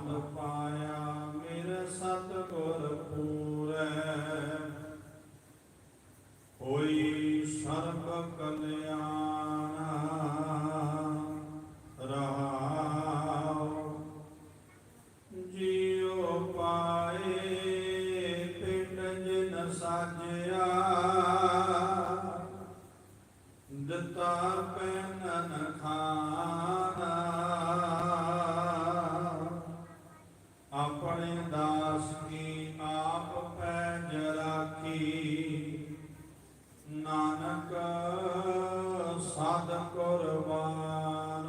ਬੰਦ ਪਾਇਆ ਮੇਰੇ ਸਤਿਗੁਰ ਪੂਰੈ। ਹੋਈ ਸਰਬ ਕਲਿਆਣ ਰਹਾਉ ਜੀਉ ਪਾਏ ਪਿੰਡ ਜਿਨ ਸਾਜਿਆ, ਦਿੱਤਾ ਪੈਨਨ ਖਾਨਾ ਆਪਣੇ ਦਾਸ ਕੀ ਆਪ ਪੈਜ ਰਾਖੀ ਨਾਨਕ ਸਾਧ ਕੁਰਬਾਨ।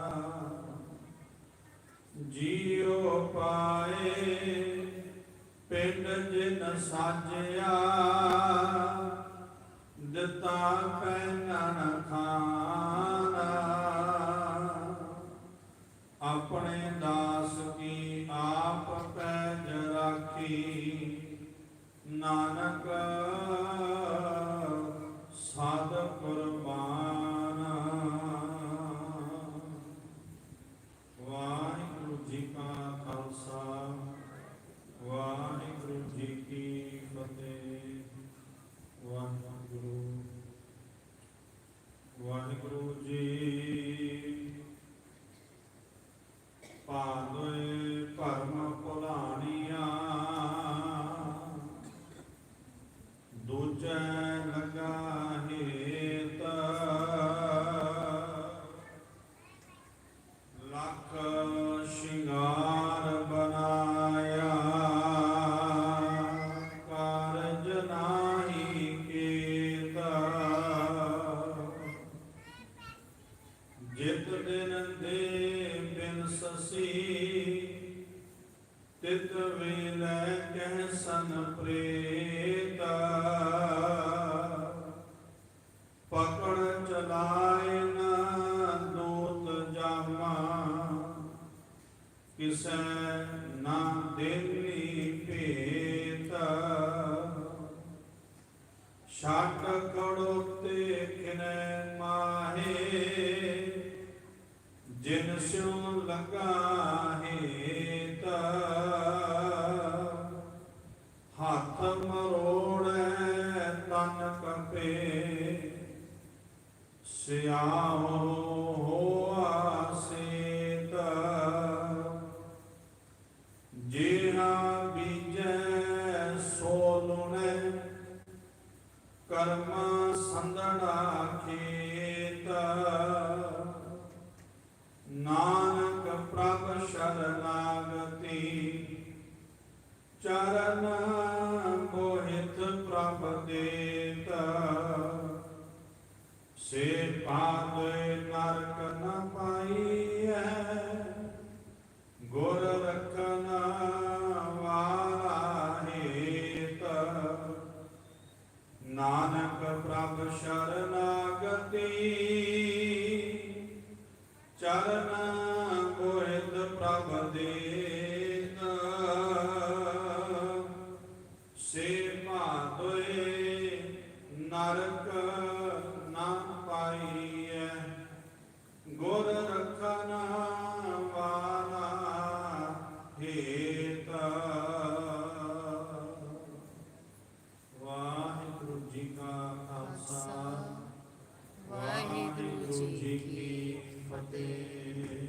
ਜੀਉ ਪਾਏ ਪਿੰਡ ਜਿਨ ਸਾਜਿਆ। ਦਿੱਤਾ ਪੈਨਨ ਖਾਨਾ। ਜਿਤ ਦਿਨ ਦੇ ਬਿਨ ਸਸੀ, ਤਿਤ ਵੇਲੇ ਕਹਿ ਸਨ ਪ੍ਰੇਤਾ। ਪਕੜ ਚਲਾਏ ਨਾ ਦੋਤ ਜਾਮਾ, ਕਿਸੈ ਨਾ ਦੇਵੀ ਭੇਤਾ। ਛਾਟ ਕੜੋਤੇ ਕਿਨੈ ਮਾਹੇ ਜਿਨ ਸਿਉ ਲਗਾ ਹੇਤਾ ਹੱਥ ਮਰੋੜੈ ਤਨ ਕੰਪੇ ਸਿਆਹੋ ਹੋਆ ਸੇਤ। ਜਿਹਾ ਬੀਜੈ ਸੋ ਲੁਣੈ, ਕਰਮ ਸੰਦੜਾ ਖੇਤ। ਨਾਨਕ ਪ੍ਰਭ ਸ਼ਰਨਾਗਤੀ ਚਰਨ ਮੋਹਿਤ ਪ੍ਰਭ ਦੇਤ। ਸੇ ਪਾਦੇ ਨਰਕ ਨ ਪਾਈਐ, ਗੁਰ ਰਖਨ ਵਾਲਾ ਨਾਨਕ ਵਾਹਿਗੁਰੂ ਜੀ ਕੀ ਫਤਿਹ।